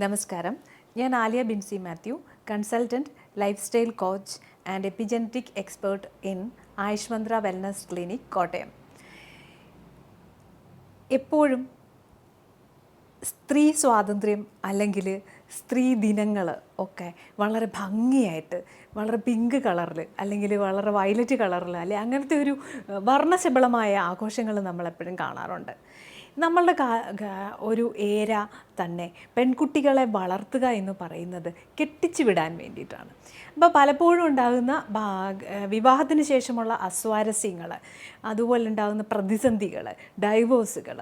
നമസ്കാരം. ഞാൻ Aliya Binsy Mathew consultant lifestyle coach and epigenetic expert in Ayushmantra wellness clinic Kottayam. എപ്പോഴും സ്ത്രീ സ്വാതന്ത്ര്യം അല്ലെങ്കിൽ സ്ത്രീ ദിനങ്ങൾ ഒക്കെ വളരെ ഭംഗിയായിട്ട് വളരെ പിങ്ക് കളറിൽ അല്ലെങ്കിൽ വളരെ വയലറ്റ് കളറിൽ അല്ലെങ്കിൽ അങ്ങനത്തെ ഒരു വർണശബളമായ ആഘോഷങ്ങൾ നമ്മളെപ്പോഴും കാണാറുണ്ട്. നമ്മളുടെ ഒരു ഏര തന്നെ പെൺകുട്ടികളെ വളർത്തുക എന്ന് പറയുന്നത് കെട്ടിച്ചു വിടാൻ വേണ്ടിയിട്ടാണ്. അപ്പോൾ പലപ്പോഴും ഉണ്ടാകുന്ന വിവാഹത്തിന് ശേഷമുള്ള അസ്വാരസ്യങ്ങൾ അതുപോലെ ഉണ്ടാകുന്ന പ്രതിസന്ധികൾ ഡൈവോഴ്സുകൾ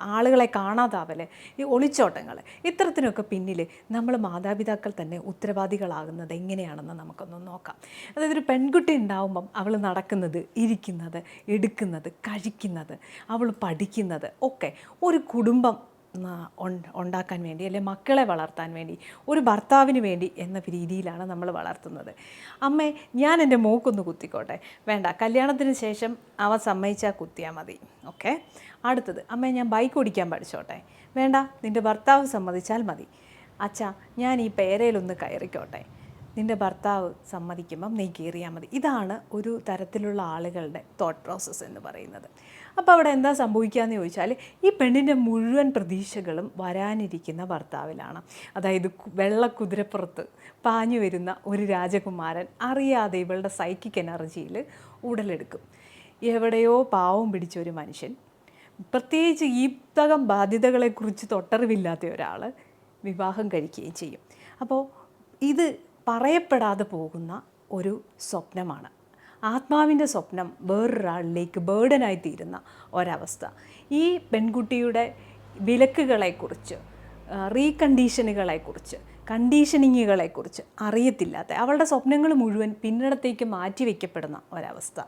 ആളുകളെ കാണാതാവൽ ഈ ഒളിച്ചോട്ടങ്ങൾ ഇത്തരത്തിനൊക്കെ പിന്നിൽ നമ്മൾ മാതാപിതാക്കൾ തന്നെ ഉത്തരവാദികളാകുന്നത് എങ്ങനെയാണെന്ന് നമുക്കൊന്ന് നോക്കാം. അതായത് ഒരു പെൺകുട്ടി ഉണ്ടാവുമ്പം അവൾ നടക്കുന്നത് ഇരിക്കുന്നത് എടുക്കുന്നത് കഴിക്കുന്നത് അവൾ പഠിക്കുന്നത് ഒക്കെ ഒരു കുടുംബം ഉണ്ടാക്കാൻ വേണ്ടി അല്ലെ മക്കളെ വളർത്താൻ വേണ്ടി ഒരു ഭർത്താവിന് വേണ്ടി എന്ന രീതിയിലാണ് നമ്മൾ വളർത്തുന്നത്. അമ്മേ ഞാൻ എന്റെ മൂക്കൊന്ന് കുത്തിക്കോട്ടെ. വേണ്ട കല്യാണത്തിന് ശേഷം അവ സമ്മതിച്ചാൽ കുത്തിയാൽ മതി. ഓക്കെ? അടുത്തത് അമ്മേ ഞാൻ ബൈക്ക് ഓടിക്കാൻ പഠിച്ചോട്ടെ. വേണ്ട നിന്റെ ഭർത്താവ് സമ്മതിച്ചാൽ മതി. അച്ഛാ ഞാൻ ഈ പേരയിലൊന്ന് കയറിക്കോട്ടെ. നിന്റെ ഭർത്താവ് സമ്മതിക്കുമ്പം നീ കയറിയാൽ മതി. ഇതാണ് ഒരു തരത്തിലുള്ള ആളുകളുടെ തോട്ട് പ്രോസസ്സ് എന്ന് പറയുന്നത്. അപ്പോൾ അവിടെ എന്താ സംഭവിക്കുകയെന്ന് ചോദിച്ചാൽ ഈ പെണ്ണിന്റെ മുഴുവൻ പ്രതീക്ഷകളും വരാനിരിക്കുന്ന ഭർത്താവിലാണ്. അതായത് വെള്ളക്കുതിരപ്പുറത്ത് വെള്ള കുതിരപ്പുറത്ത് പാഞ്ഞു വരുന്ന ഒരു രാജകുമാരൻ അറിയാതെ ഇവളുടെ സൈക്കിക് എനർജിയിൽ ഉടലെടുക്കും. എവിടെയോ പാവം പിടിച്ച ഒരു മനുഷ്യൻ പ്രത്യേകിച്ച് ഈ തകം ബാധ്യതകളെക്കുറിച്ച് തൊട്ടറിവില്ലാത്ത ഒരാൾ വിവാഹം കഴിക്കുകയും ചെയ്യും. അപ്പോൾ ഇത് പറയപ്പെടാതെ പോകുന്ന ഒരു സ്വപ്നമാണ്. ആത്മാവിന്റെ സ്വപ്നം വേറൊരാളിലേക്ക് ബേർഡനായി തീരുന്ന ഒരവസ്ഥ. ഈ പെൺകുട്ടിയുടെ വിലക്കുകളെക്കുറിച്ച് റീകണ്ടീഷനുകളെക്കുറിച്ച് കണ്ടീഷനിങ്ങുകളെക്കുറിച്ച് അറിയത്തില്ലാത്ത അവളുടെ സ്വപ്നങ്ങൾ മുഴുവൻ പിന്നിടത്തേക്ക് മാറ്റിവെക്കപ്പെടുന്ന ഒരവസ്ഥ.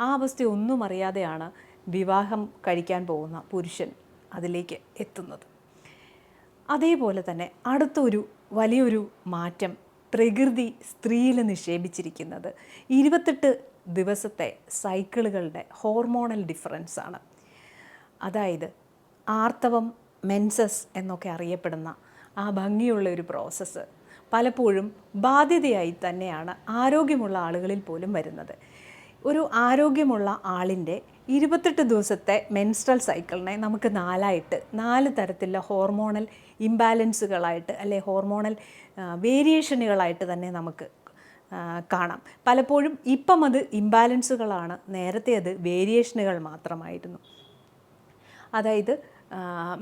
ആ അവസ്ഥ ഒന്നും അറിയാതെയാണ് വിവാഹം കഴിക്കാൻ പോകുന്ന പുരുഷൻ അതിലേക്ക് എത്തുന്നത്. അതേപോലെ തന്നെ അടുത്തൊരു വലിയൊരു മാറ്റം പ്രകൃതി സ്ത്രീയിൽ നിക്ഷേപിച്ചിരിക്കുന്നത്. ഇരുപത്തെട്ട് ദിവസത്തെ സൈക്കിളുകളുടെ ഹോർമോണൽ ഡിഫറൻസ് ആണ്. അതായത് ആർത്തവം മെൻസസ് എന്നൊക്കെ അറിയപ്പെടുന്ന ആ ഭംഗിയുള്ള ഒരു പ്രോസസ്സ് പലപ്പോഴും ബാധ്യതയായി തന്നെയാണ് ആരോഗ്യമുള്ള ആളുകളിൽ പോലും വരുന്നത്. ഒരു ആരോഗ്യമുള്ള ആളിന്റെ ഇരുപത്തെട്ട് ദിവസത്തെ മെൻസ്ട്രൽ സൈക്കിളിനെ നമുക്ക് നാലായിട്ട് നാല് തരത്തിലുള്ള ഹോർമോണൽ ഇംബാലൻസുകളായിട്ട് അല്ലെ ഹോർമോണൽ വേരിയേഷനുകളായിട്ട് തന്നെ നമുക്ക് കാണാം. പലപ്പോഴും ഇപ്പം അത് ഇംബാലൻസുകളാണ് നേരത്തെ അത് വേരിയേഷനുകൾ മാത്രമായിരുന്നു. അതായത്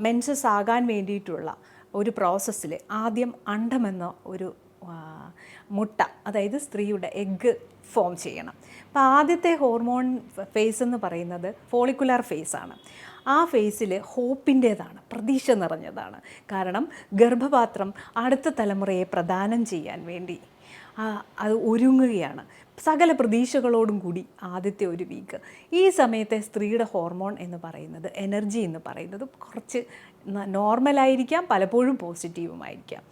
മെൻസസ് ആകാൻ വേണ്ടിയിട്ടുള്ള ഒരു പ്രോസസ്സിൽ ആദ്യം അണ്ടമെന്ന ഒരു മുട്ട അതായത് സ്ത്രീയുടെ എഗ്ഗ് ഫോം ചെയ്യണം. അപ്പോൾ ആദ്യത്തെ ഹോർമോൺ ഫേസ് എന്ന് പറയുന്നത് ഫോളിക്കുലാർ ഫേസ് ആണ്. ആ ഫേസിൽ ഹോപ്പിന്റേതാണ് പ്രതീക്ഷ നിറഞ്ഞതാണ്. കാരണം ഗർഭപാത്രം അടുത്ത തലമുറയെ പ്രദാനം ചെയ്യാൻ വേണ്ടി അത് ഒരുങ്ങുകയാണ്. സകല പ്രതീക്ഷകളോടും കൂടി ആദ്യത്തെ ഒരു വീക്ക് ഈ സമയത്തെ സ്ത്രീയുടെ ഹോർമോൺ എന്ന് പറയുന്നത് എനർജി എന്ന് പറയുന്നത് കുറച്ച് നോർമലായിരിക്കാം പലപ്പോഴും പോസിറ്റീവുമായിരിക്കാം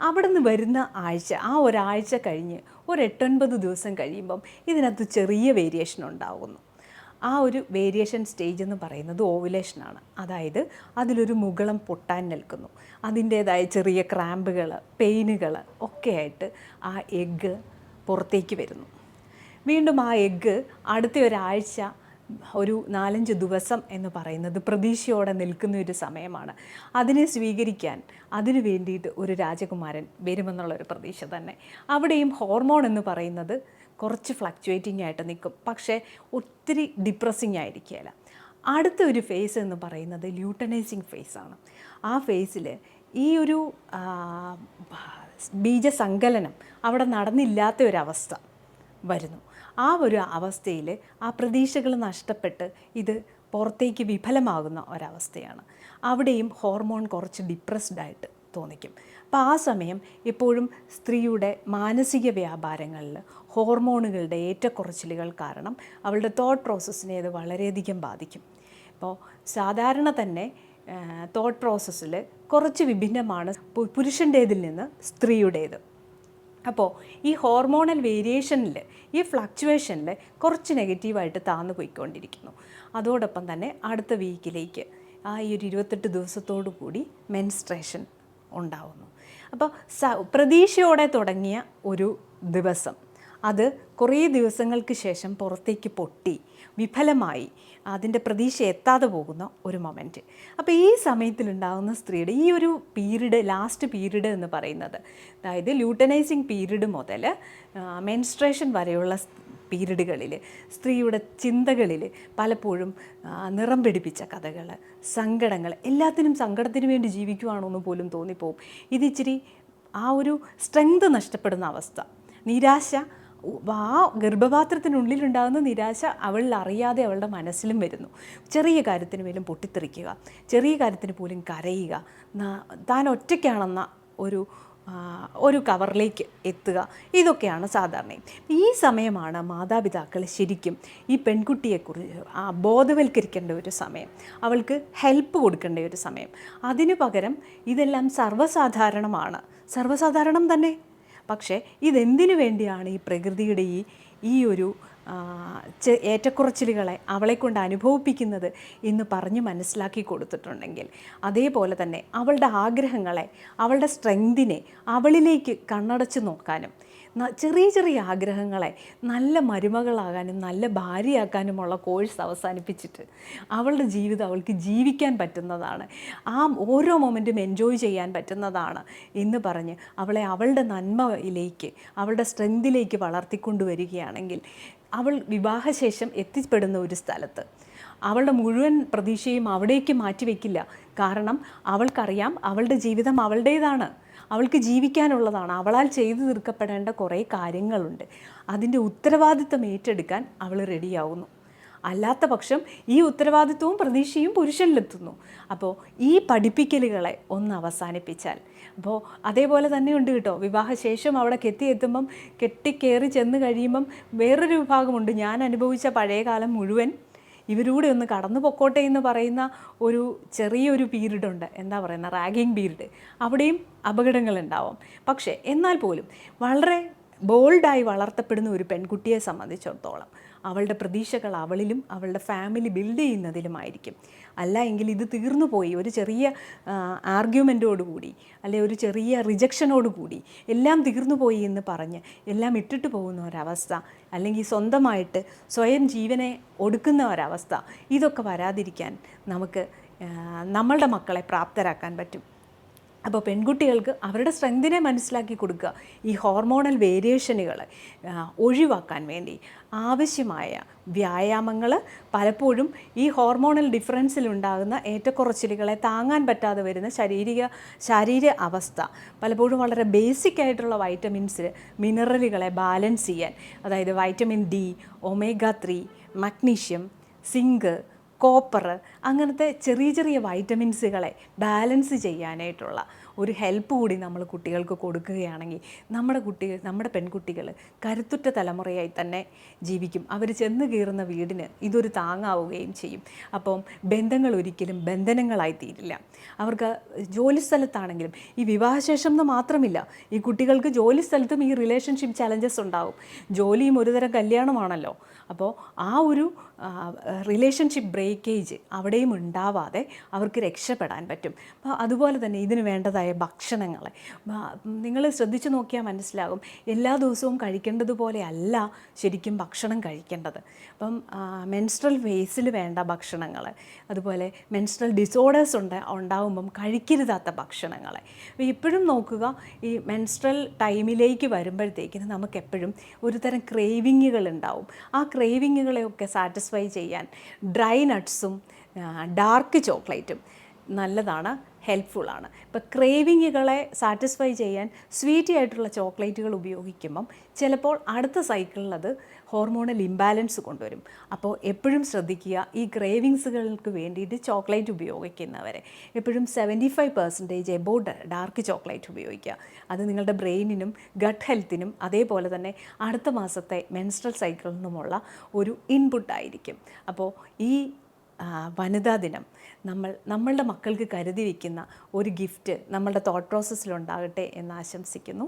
അവിടെ നിന്ന് വരുന്ന ആഴ്ച ആ ഒരാഴ്ച കഴിഞ്ഞ് ഒരു എട്ടൊൻപത് ദിവസം കഴിയുമ്പം ഇതിനകത്ത് ചെറിയ വേരിയേഷൻ ഉണ്ടാകുന്നു ആ ഒരു വേരിയേഷൻ സ്റ്റേജ് എന്ന് പറയുന്നത് ഓവുലേഷനാണ് അതായത് അതിലൊരു മുകളം പൊട്ടാൻ നിൽക്കുന്നു. അതിന്റേതായ ചെറിയ ക്രാമ്പുകൾ പെയിനുകൾ ഒക്കെ ആയിട്ട് ആ എഗ്ഗ് പുറത്തേക്ക് വരുന്നു. വീണ്ടും ആ എഗ്ഗ് അടുത്ത ഒരാഴ്ച ഒരു നാലഞ്ച് ദിവസം എന്ന് പറയുന്നത് പ്രതീക്ഷയോടെ നിൽക്കുന്ന ഒരു സമയമാണ്. അതിനെ സ്വീകരിക്കാൻ അതിനു വേണ്ടിയിട്ട് ഒരു രാജകുമാരൻ വരുമെന്നുള്ളൊരു പ്രതീക്ഷ തന്നെ. അവിടെയും ഹോർമോൺ എന്ന് പറയുന്നത് കുറച്ച് ഫ്ലക്ച്വേറ്റിംഗ് ആയിട്ട് നിൽക്കും. പക്ഷേ ഒത്തിരി ഡിപ്രസ്സിങ് ആയിരിക്കുകയില്ല. അടുത്ത ഒരു ഫേസ് എന്ന് പറയുന്നത് ല്യൂട്ടനൈസിങ് ഫേസ് ആണ്. ആ ഫേസിൽ ഈ ഒരു ബീജസങ്കലനം അവിടെ നടന്നില്ലാത്ത ഒരവസ്ഥ വരുന്നു. ആ ഒരു അവസ്ഥയിൽ ആ പ്രതീക്ഷകൾ നഷ്ടപ്പെട്ട് ഇത് പുറത്തേക്ക് വിഫലമാകുന്ന ഒരവസ്ഥയാണ്. അവിടെയും ഹോർമോൺ കുറച്ച് ഡിപ്രസ്ഡ് ആയിട്ട് തോന്നിക്കും. അപ്പോൾ ആ സമയം എപ്പോഴും സ്ത്രീയുടെ മാനസിക വ്യാപാരങ്ങളിൽ ഹോർമോണുകളുടെ ഏറ്റക്കുറച്ചിലുകൾ കാരണം അവളുടെ തോട്ട് പ്രോസസ്സിനെ അത് വളരെയധികം ബാധിക്കും. ഇപ്പോൾ സാധാരണ തന്നെ തോട്ട് പ്രോസസ്സിൽ കുറച്ച് വിഭിന്നമാണ് പുരുഷന്റേതിൽ നിന്ന് സ്ത്രീയുടേത്. അപ്പോൾ ഈ ഹോർമോണൽ വേരിയേഷനിൽ ഈ ഫ്ലക്ച്വേഷനിൽ കുറച്ച് നെഗറ്റീവായിട്ട് താന്നു പോയിക്കൊണ്ടിരിക്കുന്നു. അതോടൊപ്പം തന്നെ അടുത്ത വീക്കിലേക്ക് ആ ഈ ഒരു ഇരുപത്തെട്ട് ദിവസത്തോടു കൂടി മെൻസ്ട്രേഷൻ ഉണ്ടാവുന്നു. അപ്പോൾ പ്രതീക്ഷയോടെ തുടങ്ങിയ ഒരു ദിവസം. അത് കുറേ ദിവസങ്ങൾക്ക് ശേഷം പുറത്തേക്ക് പൊട്ടി വിഫലമായി. അതിന്റെ പ്രതീക്ഷ എത്താതെ പോകുന്ന ഒരു മൊമെന്റ്. അപ്പോൾ ഈ സമയത്തിലുണ്ടാകുന്ന സ്ത്രീയുടെ ഈ ഒരു പീരീഡ് ലാസ്റ്റ് പീരീഡ് എന്ന് പറയുന്നത് അതായത് ലൂട്ടനൈസിങ് പീരീഡ് മുതൽ മെൻസ്ട്രേഷൻ വരെയുള്ള പീരീഡുകളിൽ സ്ത്രീയുടെ ചിന്തകളിൽ പലപ്പോഴും നിറം പിടിപ്പിച്ച കഥകൾ സങ്കടങ്ങൾ എല്ലാത്തിനും സങ്കടത്തിന് വേണ്ടി ജീവിക്കുവാണോ എന്ന് പോലും തോന്നിപ്പോവും. ഇതിച്ചിരി ആ ഒരു സ്ട്രെങ്ത് നഷ്ടപ്പെടുന്ന അവസ്ഥ. നിരാശ ആ ഗർഭപാത്രത്തിനുള്ളിലുണ്ടാകുന്ന നിരാശ അവളിൽ അറിയാതെ അവളുടെ മനസ്സിലും വരുന്നു. ചെറിയ കാര്യത്തിന് പോലും പൊട്ടിത്തെറിക്കുക ചെറിയ കാര്യത്തിന് പോലും കരയുക താൻ ഒറ്റയ്ക്കാണെന്ന ഒരു ഒരു കവറിലേക്ക് എത്തുക ഇതൊക്കെയാണ് സാധാരണ. ഈ സമയമാണ് മാതാപിതാക്കൾ ശരിക്കും ഈ പെൺകുട്ടിയെക്കുറിച്ച് ബോധവൽക്കരിക്കേണ്ട ഒരു സമയം. അവൾക്ക് ഹെൽപ്പ് കൊടുക്കേണ്ട ഒരു സമയം. അതിനു പകരം ഇതെല്ലാം സർവസാധാരണമാണ്. സർവസാധാരണം തന്നെ. പക്ഷേ ഇതെന്തിനു വേണ്ടിയാണ് ഈ പ്രകൃതിയുടെ ഈ ഈ ഒരു ഏറ്റക്കുറച്ചിലുകളെ അവളെ കൊണ്ട് അനുഭവിപ്പിക്കുന്നത് എന്ന് പറഞ്ഞ് മനസ്സിലാക്കി കൊടുത്തിട്ടുണ്ടെങ്കിൽ അതേപോലെ തന്നെ അവളുടെ ആഗ്രഹങ്ങളെ അവളുടെ സ്ട്രെങ്തിനെ അവളിലേക്ക് കണ്ണടച്ച് നോക്കാനും ചെറിയ ചെറിയ ആഗ്രഹങ്ങളെ നല്ല മരുമകളാകാനും നല്ല ഭാര്യയാക്കാനുമുള്ള കോഴ്സ് അവസാനിപ്പിച്ചിട്ട് അവളുടെ ജീവിതം അവൾക്ക് ജീവിക്കാൻ പറ്റുന്നതാണ്. ആ ഓരോ മൊമെന്റും എൻജോയ് ചെയ്യാൻ പറ്റുന്നതാണ് എന്ന് പറഞ്ഞ് അവളെ അവളുടെ നന്മയിലേക്ക് അവളുടെ സ്ട്രെങ്തിലേക്ക് വളർത്തിക്കൊണ്ടുവരികയാണെങ്കിൽ അവൾ വിവാഹശേഷം എത്തിപ്പെടുന്ന ഒരു സ്ഥലത്ത്. അവളുടെ മുഴുവൻ പ്രതീക്ഷയും അവിടേക്ക് മാറ്റിവെക്കില്ല കാരണം അവൾക്കറിയാം അവളുടെ ജീവിതം അവളുടേതാണ്. അവൾക്ക് ജീവിക്കാനുള്ളതാണ്. അവളാൽ ചെയ്തു തീർക്കപ്പെടേണ്ട കുറേ കാര്യങ്ങളുണ്ട്. അതിന്റെ ഉത്തരവാദിത്തം ഏറ്റെടുക്കാൻ അവൾ റെഡിയാവുന്നു. അല്ലാത്ത പക്ഷം ഈ ഉത്തരവാദിത്വവും പ്രതീക്ഷയും പുരുഷനിലെത്തുന്നു. അപ്പോൾ ഈ പഠിപ്പിക്കലുകളെ ഒന്ന് അവസാനിപ്പിച്ചാൽ. അപ്പോൾ അതേപോലെ തന്നെ ഉണ്ട് കേട്ടോ. വിവാഹശേഷം അവിടെ കെത്തി എത്തുമ്പം കെട്ടിക്കയറി ചെന്ന് കഴിയുമ്പം വേറൊരു വിഭാഗമുണ്ട്. ഞാൻ അനുഭവിച്ച പഴയകാലം മുഴുവൻ ഇവരൂടെ ഒന്ന് കടന്നു പൊക്കോട്ടെ എന്ന് പറയുന്ന ഒരു ചെറിയൊരു പീരീഡ് ഉണ്ട് എന്താ പറയുന്ന? Ragging period. അവിടെയും അപകടങ്ങളുണ്ടാവും. പക്ഷേ എന്നാൽ പോലും വളരെ ബോൾഡായി വളർത്തപ്പെടുന്ന ഒരു പെൺകുട്ടിയെ സംബന്ധിച്ചിടത്തോളം അവളുടെ പ്രതീക്ഷകൾ അവളിലും അവളുടെ ഫാമിലി ബിൽഡ് ചെയ്യുന്നതിലുമായിരിക്കും. അല്ല എങ്കിൽ ഇത് തീർന്നു പോയി. ഒരു ചെറിയ ആർഗ്യുമെന്റോടുകൂടി അല്ലെ ഒരു ചെറിയ റിജക്ഷനോടുകൂടി എല്ലാം തീർന്നു പോയി എന്ന് പറഞ്ഞ് എല്ലാം ഇട്ടിട്ട് പോകുന്ന ഒരവസ്ഥ അല്ലെങ്കിൽ സ്വന്തമായിട്ട് സ്വയം ജീവനെ ഒടുക്കുന്ന ഒരവസ്ഥ ഇതൊക്കെ വരാതിരിക്കാൻ നമുക്ക് നമ്മളുടെ മക്കളെ പ്രാപ്തരാക്കാൻ പറ്റും. അപ്പോൾ പെൺകുട്ടികൾക്ക് അവരുടെ സ്ട്രെങ്തിനെ മനസ്സിലാക്കി കൊടുക്കുക. ഈ ഹോർമോണൽ വേരിയേഷനുകൾ ഒഴിവാക്കാൻ വേണ്ടി ആവശ്യമായ വ്യായാമങ്ങൾ പലപ്പോഴും ഈ ഹോർമോണൽ ഡിഫറൻസിലുണ്ടാകുന്ന ഏറ്റക്കുറച്ചിലുകളെ താങ്ങാൻ പറ്റാതെ വരുന്ന ശാരീരിക ശാരീരിക അവസ്ഥ. പലപ്പോഴും വളരെ ബേസിക് ആയിട്ടുള്ള വൈറ്റമിൻസ് മിനറലുകളെ ബാലൻസ് ചെയ്യാൻ. അതായത് vitamin D omega three magnesium zinc copper അങ്ങനത്തെ ചെറിയ ചെറിയ വൈറ്റമിൻസുകളെ ബാലൻസ് ചെയ്യാനായിട്ടുള്ള ഒരു ഹെൽപ്പ് കൂടി നമ്മൾ കുട്ടികൾക്ക് കൊടുക്കുകയാണെങ്കിൽ നമ്മുടെ കുട്ടികൾ നമ്മുടെ പെൺകുട്ടികൾ കരുത്തുറ്റ തലമുറയായി തന്നെ ജീവിക്കും. അവർ ചെന്ന് കയറുന്ന വീടിന് ഇതൊരു താങ്ങാവുകയും ചെയ്യും. അപ്പം ബന്ധങ്ങൾ ഒരിക്കലും ബന്ധനങ്ങളായി തീരില്ല. അവർക്ക് ജോലി സ്ഥലത്താണെങ്കിലും ഈ വിവാഹശേഷം എന്ന് മാത്രമില്ല ഈ കുട്ടികൾക്ക് ജോലി സ്ഥലത്തും ഈ റിലേഷൻഷിപ്പ് ചലഞ്ചസ് ഉണ്ടാവും. ജോലിയും ഒരുതരം കല്യാണമാണല്ലോ. അപ്പോൾ ആ ഒരു റിലേഷൻഷിപ്പ് ബ്രേക്കേജ് അവിടെയും ഉണ്ടാവാതെ അവർക്ക് രക്ഷപ്പെടാൻ പറ്റും. അപ്പോൾ അതുപോലെ തന്നെ ഇതിന് വേണ്ടതായ ഭക്ഷണങ്ങൾ നിങ്ങൾ ശ്രദ്ധിച്ചു നോക്കിയാൽ മനസ്സിലാകും എല്ലാ ദിവസവും കഴിക്കേണ്ടതുപോലെ അല്ല ശരിക്കും ഭക്ഷണം കഴിക്കേണ്ടത്. അപ്പം മെൻസ്ട്രൽ ഫേസിൽ വേണ്ട ഭക്ഷണങ്ങൾ അതുപോലെ മെൻസ്ട്രൽ ഡിസോർഡേഴ്സ് ഉണ്ട് ഉണ്ടാകുമ്പം കഴിക്കരുതാത്ത ഭക്ഷണങ്ങൾ അപ്പോൾ ഇപ്പോഴും നോക്കുക ഈ മെൻസ്ട്രൽ ടൈമിലേക്ക് വരുമ്പോഴത്തേക്കിന് നമുക്ക് എപ്പോഴും ഒരു തരം ക്രേവിങ്ങുകൾ ഉണ്ടാവും. ആ ക്രേവിങ്ങുകളെയൊക്കെ സാറ്റിസ്ഫൈ ചെയ്യാൻ ഡ്രൈ നട്ട്സും ഡാർക്ക് ചോക്ലേറ്റും നല്ലതാണ്. ഹെൽപ്ഫുള്ളാണ് ഇപ്പോൾ ക്രേവിങ്ങുകളെ സാറ്റിസ്ഫൈ ചെയ്യാൻ സ്വീറ്റി ആയിട്ടുള്ള ചോക്ലേറ്റുകൾ ഉപയോഗിക്കുമ്പം ചിലപ്പോൾ അടുത്ത സൈക്കിളിൽ അത് ഹോർമോണൽ ഇംബാലൻസ് കൊണ്ടുവരും. അപ്പോൾ എപ്പോഴും ശ്രദ്ധിക്കുക ഈ ക്രേവിങ്സുകൾക്ക് വേണ്ടിയിട്ട് ചോക്ലേറ്റ് ഉപയോഗിക്കുന്നവരെ. എപ്പോഴും seventy five percentage above dark chocolate ഉപയോഗിക്കുക. അത് നിങ്ങളുടെ ബ്രെയിനിനും ഗട്ട് ഹെൽത്തിനും അതേപോലെ തന്നെ അടുത്ത മാസത്തെ മെൻസ്ട്രൽ സൈക്കിളിൽ നിന്നുമുള്ള ഒരു ഇൻപുട്ടായിരിക്കും അപ്പോൾ ഈ വനിതാ ദിനം. നമ്മൾ നമ്മളുടെ മക്കൾക്ക് കരുതി വയ്ക്കുന്ന ഒരു ഗിഫ്റ്റ് നമ്മളുടെ തോട്ട് പ്രോസസ്സിലുണ്ടാകട്ടെ എന്ന് ആശംസിക്കുന്നു.